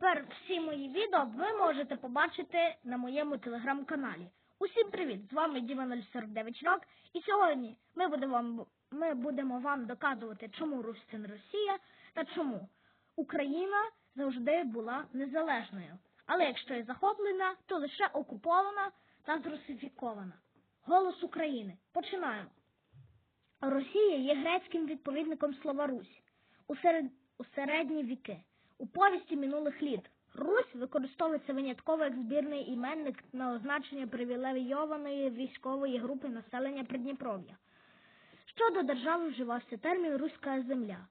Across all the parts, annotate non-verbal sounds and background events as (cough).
Тепер всі мої відео ви можете побачити на моєму телеграм-каналі. Усім привіт! З вами Діма 049 Рок. І сьогодні ми будемо вам, ми будемо вам доказувати, чому Русь це не Росія та чому Україна завжди була незалежною. Але якщо і захоплена, то лише окупована та зрусифікована. Голос України. Починаємо. Росія є грецьким відповідником слова Русь у, серед... у середні віки. У повісті минулих літ Русь використовується винятково як збірний іменник на означення привілейованої військової групи населення Придніпров'я. Щодо держави вживався термін Руська земля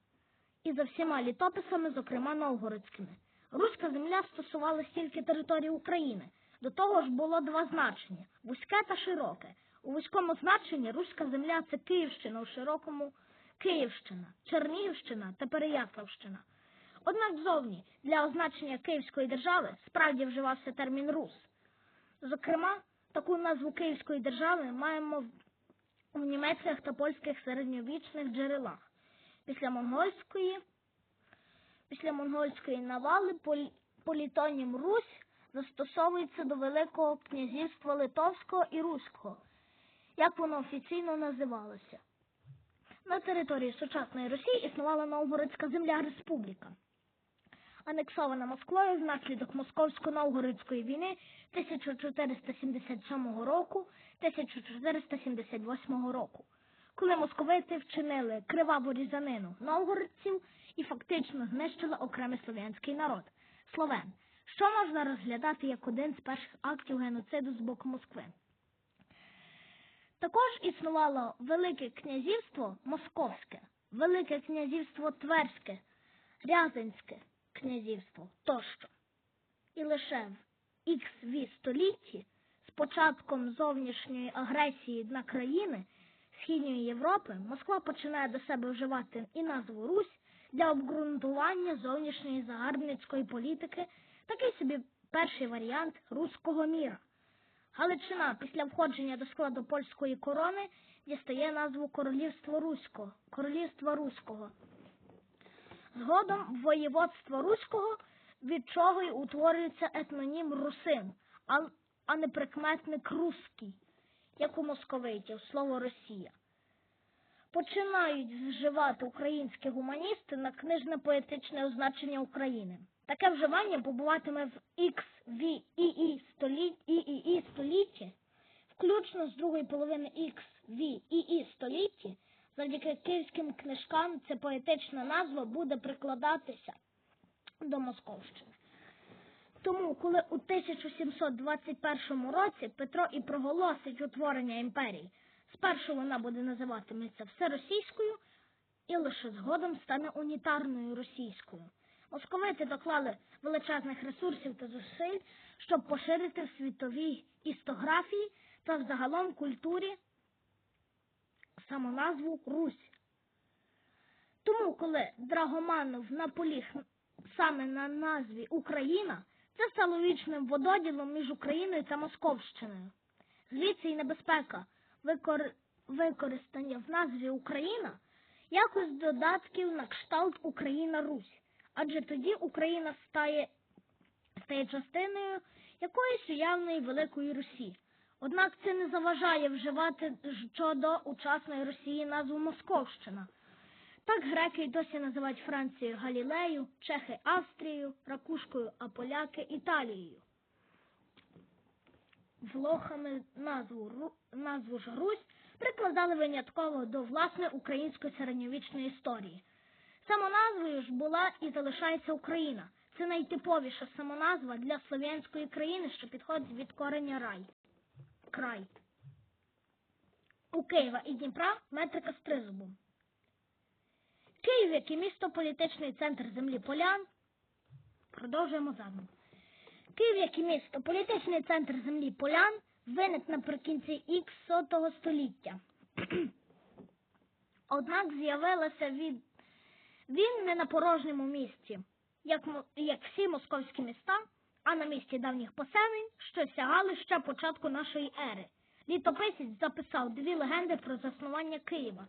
і за всіма літописами, зокрема новгородськими. Руська земля стосувалася тільки території України. До того ж було два значення вузьке та широке. У вузькому значенні Руська земля це Київщина, у широкому Київщина, Чернігівщина та Переяславщина. Однак зовні для означення Київської держави справді вживався термін Рус. Зокрема, таку назву Київської держави маємо в німецьких та польських середньовічних джерелах. Після монгольської, після монгольської навали політонім Русь застосовується до Великого князівства Литовського і Руського, як воно офіційно називалося. На території сучасної Росії існувала Новгородська земля республіка, анексована Москвою внаслідок Московсько-Новгородської війни 1477 року 1478 року, коли московити вчинили криваву різанину новгородців і фактично знищили окремий слов'янський народ словен, що можна розглядати як один з перших актів геноциду з боку Москви. Також існувало Велике князівство Московське, Велике князівство Тверське, Рязанське князівство тощо. І лише в ікс столітті з початком зовнішньої агресії на країни Східної Європи Москва починає до себе вживати і назву Русь для обґрунтування зовнішньої загарбницької політики, такий собі перший варіант руського міра. Галичина після входження до складу польської корони дістає назву Королівство Руського, Королівства Руського. Згодом воєводство Руського, від чого й утворюється етнонім Русин, а, не прикметник Руський, як у московитів, слово Росія. Починають вживати українські гуманісти на книжне поетичне означення України. Таке вживання побуватиме в X, V, столітті, включно з другої половини X, V, II столітті, завдяки київським книжкам ця поетична назва буде прикладатися до Московщини. Тому, коли у 1721 році Петро і проголосить утворення імперії, спершу вона буде називатиметься всеросійською і лише згодом стане унітарною російською. Московити доклали величезних ресурсів та зусиль, щоб поширити в світовій істографії та взагалом культурі самоназву Русь. Тому, коли Драгоманов наполіг саме на назві Україна, це стало вічним вододілом між Україною та Московщиною. Звідси й небезпека викор... використання в назві Україна якось додатків на кшталт Україна Русь, адже тоді Україна стає, стає частиною якоїсь уявної Великої Русі. Однак це не заважає вживати щодо учасної Росії назву Московщина. Так греки й досі називають Францію Галілею, Чехи Австрією, Ракушкою, а поляки Італією. Влохами назву, назву ж Русь прикладали винятково до власної української середньовічної історії. Самоназвою ж була і залишається Україна. Це найтиповіша самоназва для слов'янської країни, що підходить від кореня рай. Край. У Києва і Дніпра метрика з тризубом. Київ, як і місто політичний центр землі полян. Продовжуємо задум. Київ, як і місто, політичний центр землі полян, виник наприкінці ікс сотого століття. (clears throat) Однак з'явилася від... він не на порожньому місці, як, як всі московські міста, а на місці давніх поселень, що сягали ще початку нашої ери. Літописець записав дві легенди про заснування Києва.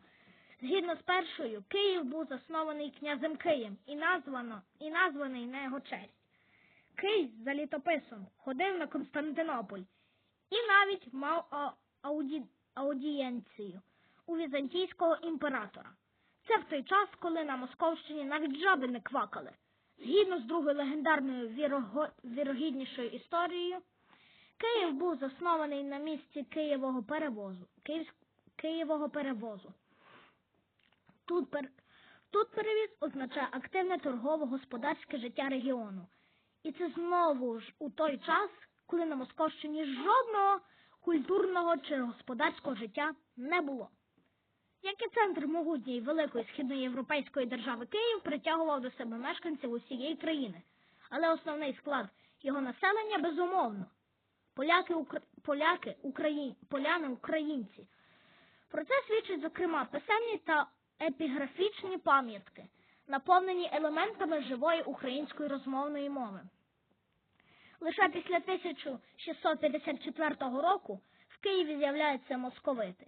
Згідно з першою, Київ був заснований князем Києм і названо і названий на його честь. Кий за літописом ходив на Константинополь і навіть мав ауді, аудієнцію у візантійського імператора. Це в той час, коли на Московщині навіть жаби не квакали. Згідно з другою легендарною вірого- вірогіднішою історією, Київ був заснований на місці Києвого перевозу. Київсь- Києвого перевозу. Тут, пер... Тут перевіз означає активне торгово-господарське життя регіону. І це знову ж у той час, коли на Московщині жодного культурного чи господарського життя не було. Як і центр могутньої великої східноєвропейської держави Київ притягував до себе мешканців усієї країни, але основний склад його населення безумовно поляки, укра... поляки, Украї... поляни, українці. Про це свідчать, зокрема, писемні та епіграфічні пам'ятки, наповнені елементами живої української розмовної мови. Лише після 1654 року в Києві з'являються московити.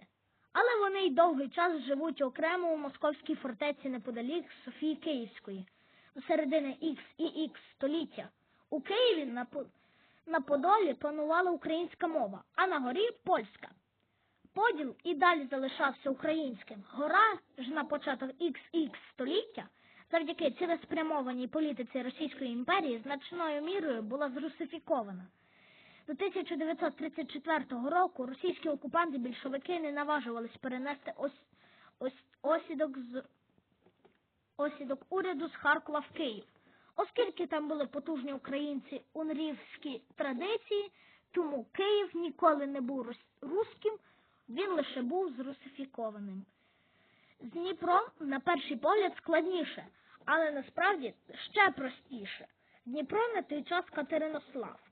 Але вони й довгий час живуть окремо у московській фортеці неподалік Софії Київської, до середини Х і Х століття. У Києві на, на Подолі панувала українська мова, а на горі польська. Поділ і далі залишався українським. Гора ж на початок XX століття, завдяки цілеспрямованій політиці Російської імперії, значною мірою була зрусифікована. До 1934 року російські окупанти більшовики не наважувались перенести ос, ос, осідок з осідок уряду з Харкова в Київ. Оскільки там були потужні українці унрівські традиції, тому Київ ніколи не був руським, він лише був зрусифікованим. З Дніпром на перший погляд складніше, але насправді ще простіше. Дніпро на той час Катеринослав.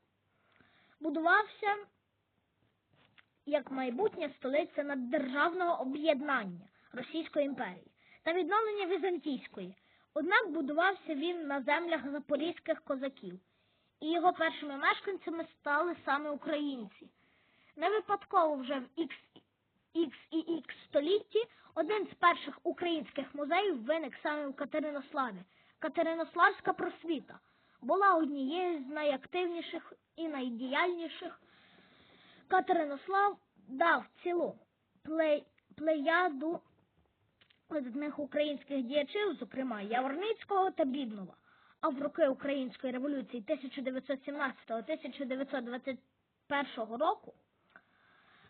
Будувався як майбутня столиця наддержавного об'єднання Російської імперії та відновлення Візантійської. Однак будувався він на землях запорізьких козаків, і його першими мешканцями стали саме українці. Не випадково вже в X, X і X столітті один з перших українських музеїв виник саме в Катеринославі. Катеринославська просвіта була однією з найактивніших і найдіяльніших. Катеринослав дав цілу плей- плеяду видатних українських діячів, зокрема Яворницького та Біднова. А в роки Української революції 1917-1921 року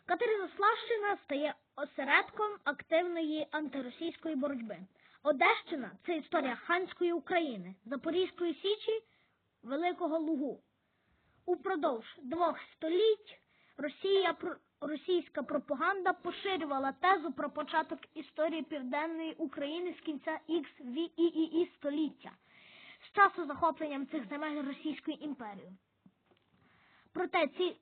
Катеринославщина стає осередком активної антиросійської боротьби. Одещина це історія ханської України, Запорізької Січі, Великого Лугу. Упродовж двох століть Росія, російська пропаганда поширювала тезу про початок історії Південної України з кінця і, і, і століття, з часу захопленням цих земель Російською імперією. Проте, ці,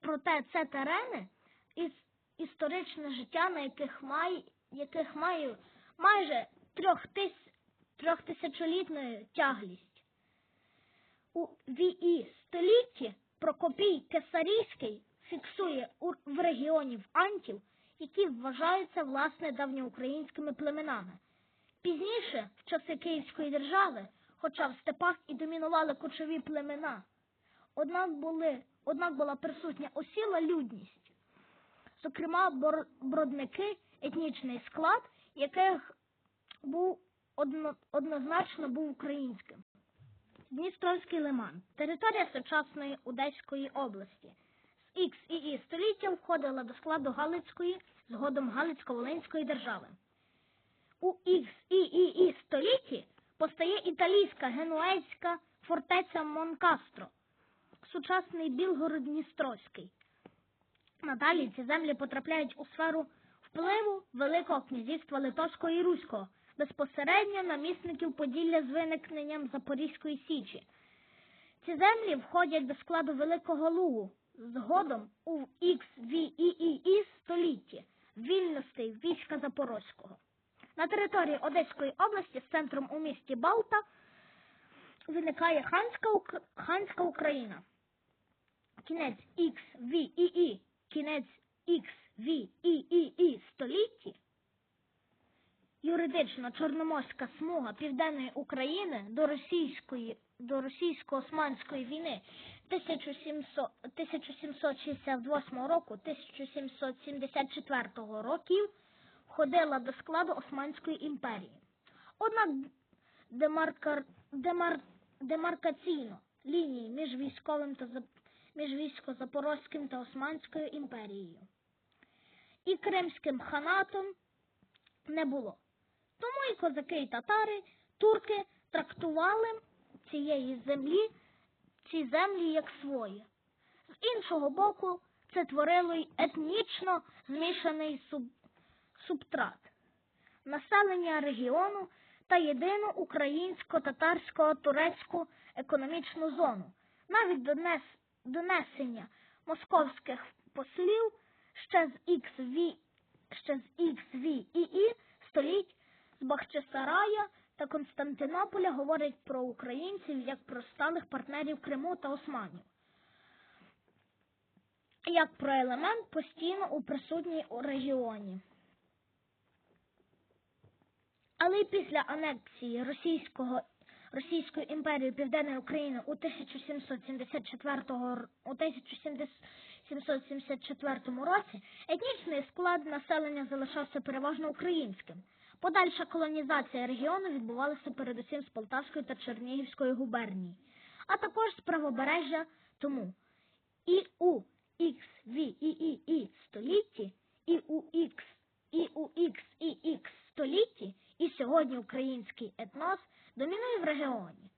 проте це терени із історичне життя, на яких має, яких має майже трьох, трьохтисячолітною тяглість. У віі столітті Прокопій Кесарійський фіксує в регіоні в Антів, які вважаються власне давньоукраїнськими племенами. Пізніше, в часи Київської держави, хоча в степах і домінували кочові племена, однак, були, однак була присутня осіла людність, зокрема бродники, етнічний склад, яких був одно, однозначно був українським. Дністровський лиман територія сучасної Одеської області. З Х і І століття входила до складу Галицької, згодом Галицько-Волинської держави. У Х і І столітті постає італійська генуезька фортеця Монкастро, сучасний Білгород-Дністровський. Надалі ці землі потрапляють у сферу впливу Великого князівства Литовського і Руського, безпосередньо намісників Поділля з виникненням Запорізької Січі. Ці землі входять до складу Великого Лугу, згодом у І столітті вільностей війська Запорозького. На території Одеської області з центром у місті Балта виникає ханська, ханська Україна. Кінець І, кінець І столітті юридично Чорноморська смуга Південної України до Російської до російсько-османської війни 1700 1768 року 1774 років входила до складу Османської імперії. Однак демаркар... демар... демаркаційно лінії між військовим та між військо-запорозьким та Османською імперією і Кримським ханатом не було. Тому і козаки, і татари, турки трактували цієї землі, ці землі як свої. З іншого боку, це творило й етнічно змішаний суб... субтрат населення регіону та єдину українсько-татарсько-турецьку економічну зону. Навіть донес... донесення московських послів ще з XV, ще з XV і століть з Бахчисарая та Константинополя говорить про українців як про сталих партнерів Криму та Османів, як про елемент постійно у присутній регіоні. Але й після анексії Російського Російської імперії Південної України у 1774, у 1774 році етнічний склад населення залишався переважно українським. Подальша колонізація регіону відбувалася передусім з Полтавської та Чернігівської губернії, а також з правобережжя тому і у XV і І І столітті, і у X і у X і X столітті, і сьогодні український етнос домінує в регіоні.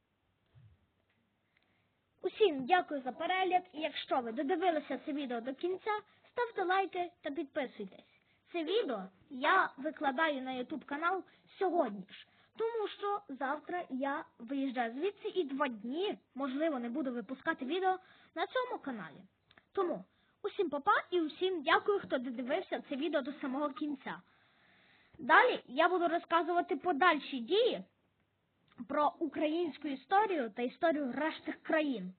Усім дякую за перегляд, і якщо ви додивилися це відео до кінця, ставте лайки та підписуйтесь. Це відео я викладаю на YouTube канал сьогодні ж, тому що завтра я виїжджаю звідси і два дні, можливо, не буду випускати відео на цьому каналі. Тому усім папа і усім дякую, хто додивився це відео до самого кінця. Далі я буду розказувати подальші дії про українську історію та історію решти країн.